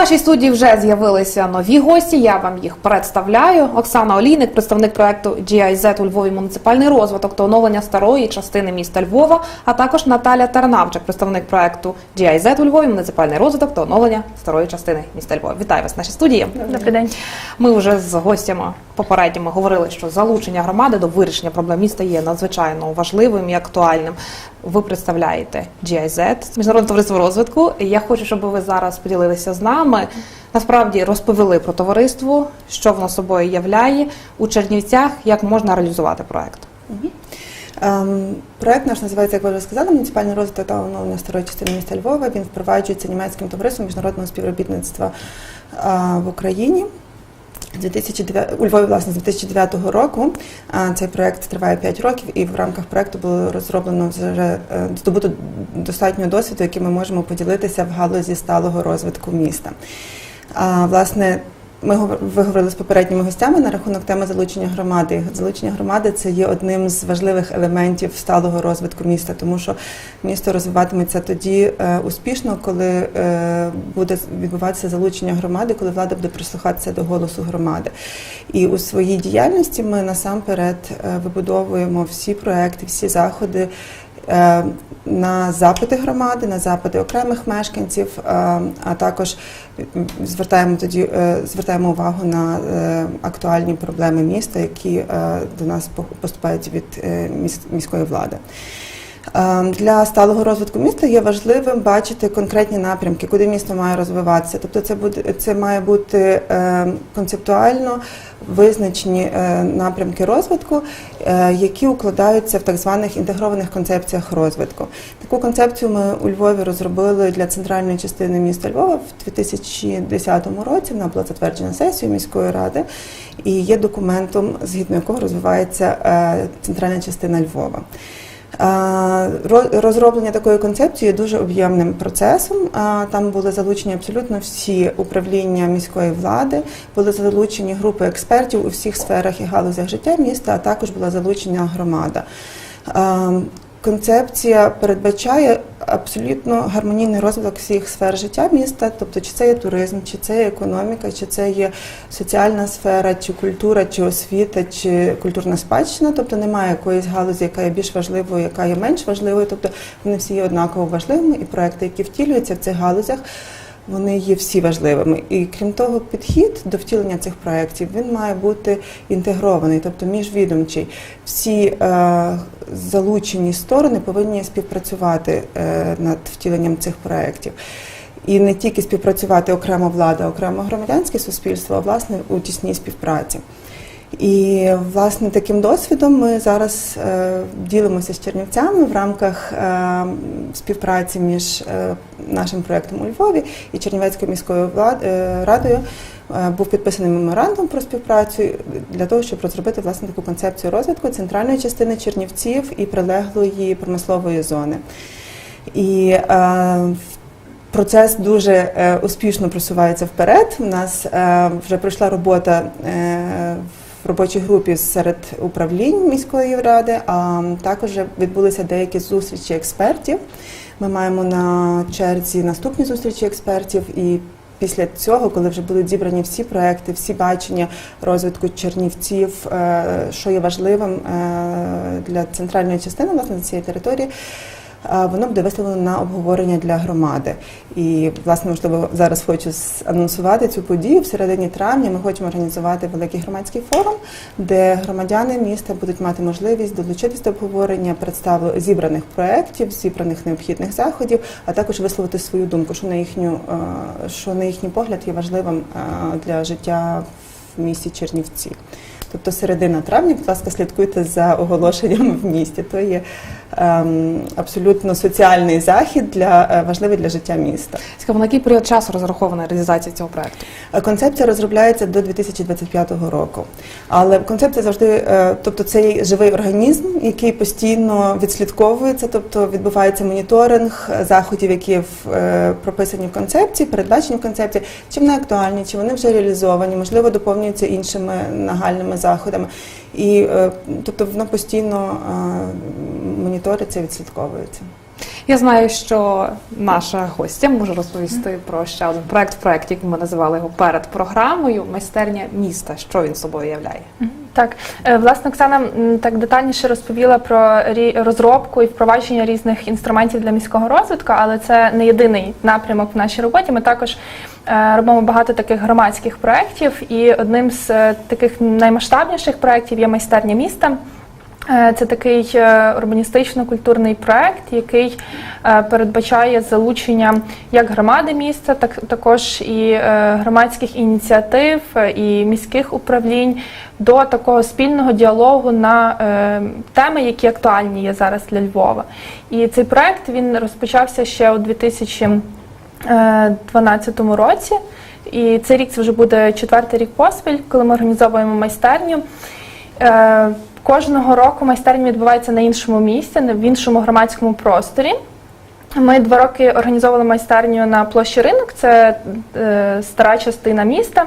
нашій студії вже з'явилися нові гості. Я вам їх представляю. Оксана Олійник, представник проекту GIZ у Львові муніципальний розвиток та оновлення старої частини міста Львова, а також Наталя Тарнавчик, представник проекту GIZ у Львові муніципальний розвиток та оновлення старої частини міста Львова. Вітаю вас в нашій студії. Добрий день. Ми вже з гостями попередніми говорили, що залучення громади до вирішення проблем міста є надзвичайно важливим і актуальним. Ви представляєте GIZ, міжнародне товариство розвитку. Я хочу, щоб ви зараз поділилися з нами. Насправді розповіли про товариство, що воно собою являє у Чернівцях, як можна реалізувати проект. Ем, Проект наш називається, як ви вже сказали, муніципальний розвиток та оновлення старої частини міста Львова. Він впроваджується німецьким товариством міжнародного співробітництва а, в Україні. З 2009, у Львові, власне, з 2009 року цей проект триває 5 років, і в рамках проекту було розроблено вже е, здобуто достатньо досвіду, який ми можемо поділитися в галузі сталого розвитку міста. Власне, ми ви говорили з попередніми гостями на рахунок теми залучення громади. Залучення громади це є одним з важливих елементів сталого розвитку міста, тому що місто розвиватиметься тоді е, успішно, коли е, буде відбуватися залучення громади, коли влада буде прислухатися до голосу громади. І у своїй діяльності ми насамперед е, вибудовуємо всі проекти, всі заходи. Е, На запити громади, на запити окремих мешканців, е, а також звертаємо тоді е, звертаємо увагу на актуальні проблеми міста, які до нас поступають від міської влади. Е, Для сталого розвитку міста є важливим бачити конкретні напрямки, куди місто має розвиватися. Тобто, це буде це має бути е, концептуально визначені е, напрямки розвитку, е, які укладаються в так званих інтегрованих концепціях розвитку. Таку концепцію ми у Львові розробили для центральної частини міста Львова в 2010 році. Вона була затверджена сесією міської ради і є документом, згідно якого розвивається е, центральна частина Львова. Ро- Розроблення такої концепції є дуже об'ємним процесом. Там були залучені абсолютно всі управління міської влади, були залучені групи експертів у всіх сферах і галузях життя міста, а також була залучена громада. Концепція передбачає абсолютно гармонійний розвиток всіх сфер життя міста, тобто чи це є туризм, чи це є економіка, чи це є соціальна сфера, чи культура, чи освіта, чи культурна спадщина. Тобто немає якоїсь галузі, яка є більш важливою, яка є менш важливою. Тобто вони всі є однаково важливими, і проекти, які втілюються в цих галузях. Вони є всі важливими, і крім того, підхід до втілення цих проєктів він має бути інтегрований, тобто міжвідомчий. Всі е, залучені сторони повинні співпрацювати е, над втіленням цих проєктів. І не тільки співпрацювати окремо влада, окремо громадянське суспільство, а власне у тісній співпраці. І власне таким досвідом ми зараз е, ділимося з чернівцями в рамках е, співпраці між е, нашим проєктом у Львові і Чернівецькою міською радою. Був підписаний меморандум про співпрацю для того, щоб розробити власне таку концепцію розвитку центральної частини Чернівців і прилеглої промислової зони. І Процес дуже е, успішно просувається вперед. У нас е, вже пройшла робота е, в робочій групі серед управлінь міської ради, а також відбулися деякі зустрічі експертів. Ми маємо на черзі наступні зустрічі експертів і. Після цього, коли вже будуть зібрані всі проекти, всі бачення розвитку Чернівців, е, що є важливим е, для центральної частини власне цієї території, Воно буде виставлено на обговорення для громади. І, власне, можливо, зараз хочу анонсувати цю подію. В середині травня ми хочемо організувати великий громадський форум, де громадяни міста будуть мати можливість долучитись до обговорення представ- зібраних проєктів, зібраних необхідних заходів, а також висловити свою думку, що на їхню, що на їхній погляд є важливим для життя в місті Чернівці. Тобто середина травня, будь ласка, слідкуйте за оголошеннями в місті. То є абсолютно соціальний захід для е, важливий для життя міста. Цікаво, на який період часу розрахована реалізація цього проекту? Е, Концепція розробляється до 2025 року. Але концепція завжди, е, тобто це є живий організм, який постійно відслідковується, тобто відбувається моніторинг заходів, які в- прописані в концепції, передбачені в концепції, чи вони актуальні, чи вони вже реалізовані, можливо, доповнюються іншими нагальними заходами. І тобто воно постійно моніториться, відслідковується. Я знаю, що наша гостя може розповісти про ще один проект в проєкті, як ми називали його перед програмою майстерня міста. Що він собою являє? Так, е, власне, Оксана так детальніше розповіла про рі- розробку і впровадження різних інструментів для міського розвитку, але це не єдиний напрямок в нашій роботі. Ми також е, робимо багато таких громадських проєктів, і одним з е, таких наймасштабніших проєктів є майстерня міста. Е, Це такий е, урбаністично-культурний проект, який е, передбачає залучення як громади міста, так також і громадських ініціатив і міських управлінь до такого спільного діалогу на теми, які актуальні є зараз для Львова. І цей проект він розпочався ще у 2012 році. І цей рік це вже буде четвертий рік поспіль, коли ми організовуємо майстерню. Кожного року майстерня відбувається на іншому місці, в іншому громадському просторі. Ми два роки організовували майстерню на площі ринок, це е, стара частина міста,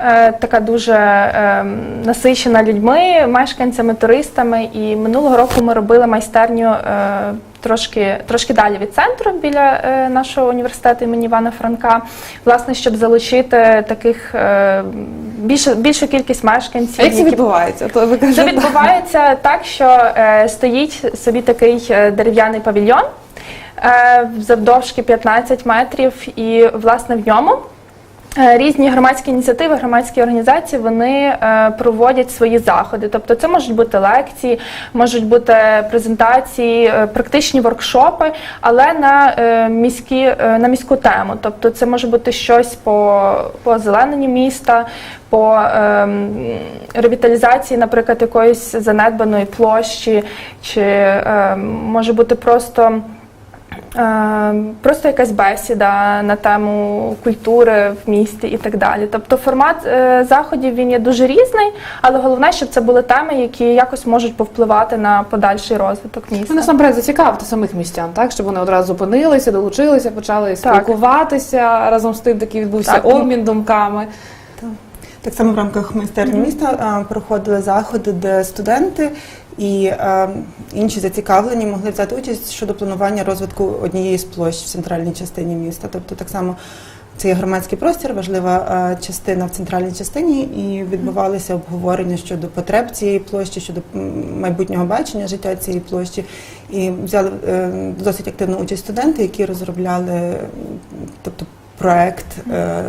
е, така дуже е, насичена людьми, мешканцями, туристами. І минулого року ми робили майстерню трошки, трошки далі від центру біля нашого університету імені Івана Франка, власне, щоб залучити таких більше, більшу кількість мешканців. А як це які відбувається? То ви це кажете, відбувається так, що е, стоїть собі такий е, дерев'яний павільйон е, завдовжки 15 метрів, і власне в ньому. Е, Різні громадські ініціативи, громадські організації вони е, проводять свої заходи. Тобто, це можуть бути лекції, можуть бути презентації, е, практичні воркшопи, але на міські на міську тему. Тобто, це може бути щось по, по озелененню міста, по ем, ревіталізації, наприклад, якоїсь занедбаної площі, чи ем, може бути просто. Е, Просто якась бесіда на тему культури в місті і так далі. Тобто формат е, заходів він є дуже різний, але головне, щоб це були теми, які якось можуть повпливати на подальший розвиток Ну, міста. насамперед зацікавити самих містян, так щоб вони одразу зупинилися, долучилися, почали спілкуватися разом з тим, такий відбувся Так. обмін думками. Так само в рамках майстерні міста проходили заходи, де студенти і е, інші зацікавлені могли взяти участь щодо планування розвитку однієї з площ в центральній частині міста. Тобто, так само це є громадський простір, важлива е, частина в центральній частині, і відбувалися обговорення щодо потреб цієї площі, щодо майбутнього бачення життя цієї площі. І взяли е, досить активну участь студенти, які розробляли, тобто проект е,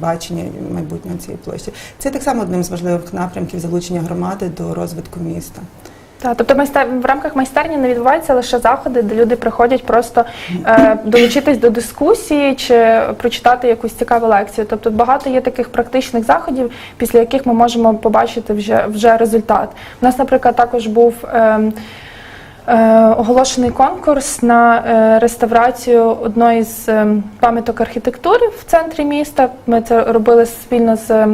бачення майбутнього цієї площі. Це так само одним з важливих напрямків залучення громади до розвитку міста. Так, тобто майстер в рамках майстерні не відбуваються лише заходи, де люди приходять просто е, долучитись до дискусії чи прочитати якусь цікаву лекцію. Тобто багато є таких практичних заходів, після яких ми можемо побачити вже, вже результат. У нас, наприклад, також був. Е, Е, оголошений конкурс на е, реставрацію одної з е, пам'яток архітектури в центрі міста. Ми це робили спільно з е,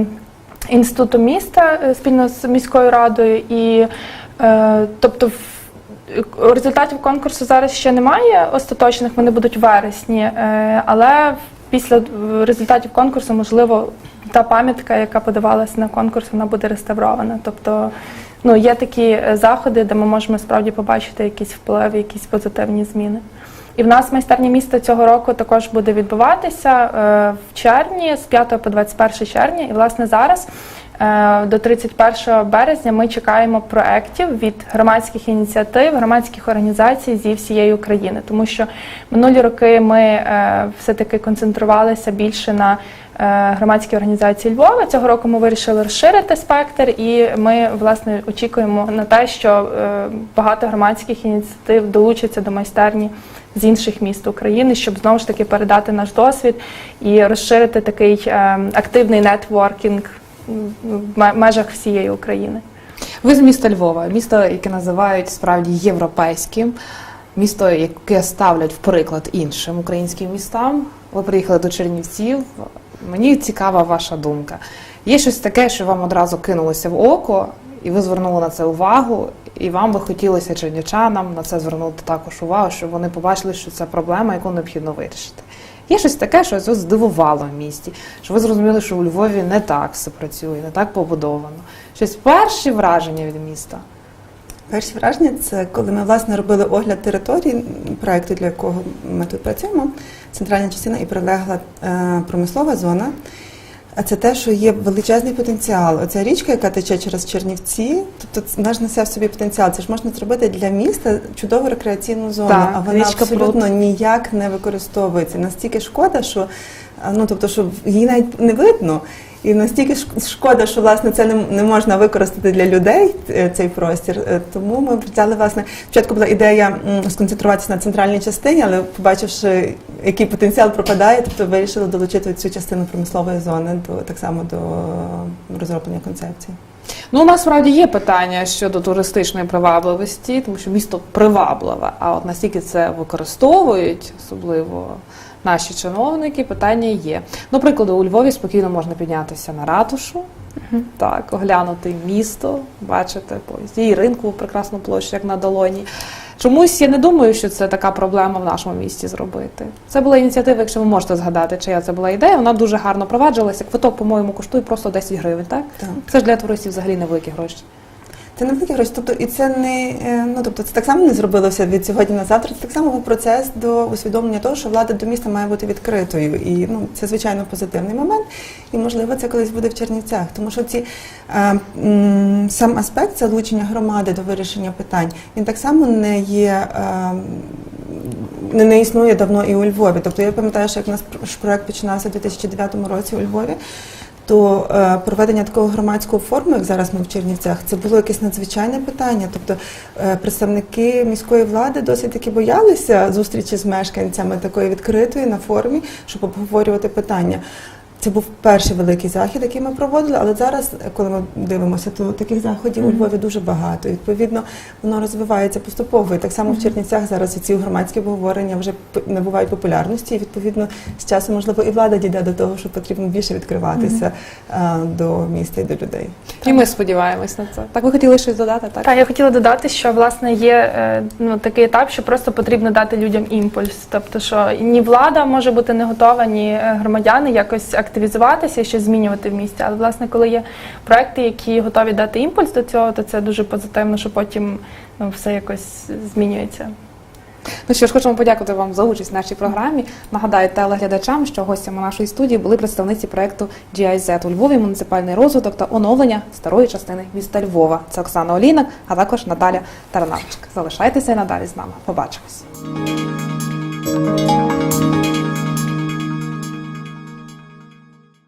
інститутом міста, е, спільно з міською радою. І тобто результатів конкурсу зараз ще немає остаточних, вони будуть в вересні, е, але після результатів конкурсу, можливо, та пам'ятка, яка подавалася на конкурс, вона буде реставрована. Тобто ну, є такі е, заходи, де ми можемо справді побачити якісь впливи, якісь позитивні зміни. І в нас майстерня міста цього року також буде відбуватися е, в червні, з 5 по 21 червня. І власне зараз е, до 31 березня ми чекаємо проєктів від громадських ініціатив, громадських організацій зі всієї України, тому що минулі роки ми е, все-таки концентрувалися більше на е, громадські організації Львова. Цього року ми вирішили розширити спектр, і ми власне очікуємо на те, що е, багато громадських ініціатив долучаться до майстерні з інших міст України, щоб знову ж таки передати наш досвід і розширити такий е, активний нетворкінг в межах всієї України. Ви з міста Львова, місто, яке називають справді європейським, місто, яке ставлять в приклад іншим українським містам. Ви приїхали до Чернівців. Мені цікава ваша думка. Є щось таке, що вам одразу кинулося в око, і ви звернули на це увагу, і вам би хотілося чернівчанам на це звернути також увагу, щоб вони побачили, що це проблема, яку необхідно вирішити. Є щось таке, що вас здивувало в місті, що ви зрозуміли, що у Львові не так все працює, не так побудовано. Щось перші враження від міста. Перші враження це коли ми власне робили огляд території проекту, для якого ми тут працюємо, центральна частина і прилегла е, промислова зона. А це те, що є величезний потенціал. Оця річка, яка тече через Чернівці, тобто вона ж несе в собі потенціал. Це ж можна зробити для міста чудову рекреаційну зону, Так, а вона річка абсолютно пруд. ніяк не використовується. Настільки шкода, що ну тобто, що її навіть не видно. І настільки шкода, що власне це не, можна використати для людей е, цей простір. Е, Тому ми взяли власне спочатку була ідея сконцентруватися на центральній частині, але побачивши, який потенціал пропадає, тобто вирішили долучити цю частину промислової зони до так само до розроблення концепції. Ну, у нас справді є питання щодо туристичної привабливості, тому що місто привабливе. А от настільки це використовують, особливо наші чиновники, питання є. До прикладу, у Львові спокійно можна піднятися на ратушу, так, оглянути місто, бачити повністю і ринку прекрасну площу, як на долоні. Чомусь я не думаю, що це така проблема в нашому місті зробити. Це була ініціатива, якщо ви можете згадати, чия це була ідея. Вона дуже гарно проваджувалася. Квиток, по-моєму, коштує просто 10 гривень, так? Так. Це ж для туристів взагалі невеликі гроші. Це не великі гроші, тобто і це не е, ну тобто це так само не зробилося від сьогодні на завтра. Це так само був процес до усвідомлення того, що влада до міста має бути відкритою, і ну це звичайно позитивний момент. І можливо це колись буде в Чернівцях, тому що ці е, м, сам аспект залучення громади до вирішення питань він так само не є. Е, не, не існує давно і у Львові. Тобто я пам'ятаю, що як наш проект починався у 2009 році у Львові, то е, проведення такого громадського форуму, як зараз ми в Чернівцях, це було якесь надзвичайне питання. Тобто е, представники міської влади досить таки боялися зустрічі з мешканцями такої відкритої на форумі, щоб обговорювати питання. Це був перший великий захід, який ми проводили, але зараз, коли ми дивимося, то таких заходів у Львові дуже багато. І, відповідно, воно розвивається поступово. І так само в Чернівцях зараз ці громадські обговорення вже набувають популярності. І відповідно з часом, можливо, і влада дійде до того, що потрібно більше відкриватися е, до міста і до людей. І ми сподіваємось на це. Так, ви хотіли щось додати, так? Так, я хотіла додати, що власне є е, ну, такий етап, що просто потрібно дати людям імпульс. Тобто, що ні влада може бути не готова, ні е, громадяни якось активізуватися щось змінювати в місті. Але власне, коли є проекти, які готові дати імпульс до цього, то це дуже позитивно, що потім ну, все якось змінюється. Ну що ж, хочемо подякувати вам за участь в нашій програмі. Нагадаю телеглядачам, що гостями нашої студії були представниці проекту GIZ у Львові, муніципальний розвиток та оновлення старої частини міста Львова. Це Оксана Олінак, а також Наталя Таранавчик. Залишайтеся і надалі з нами. Побачимось.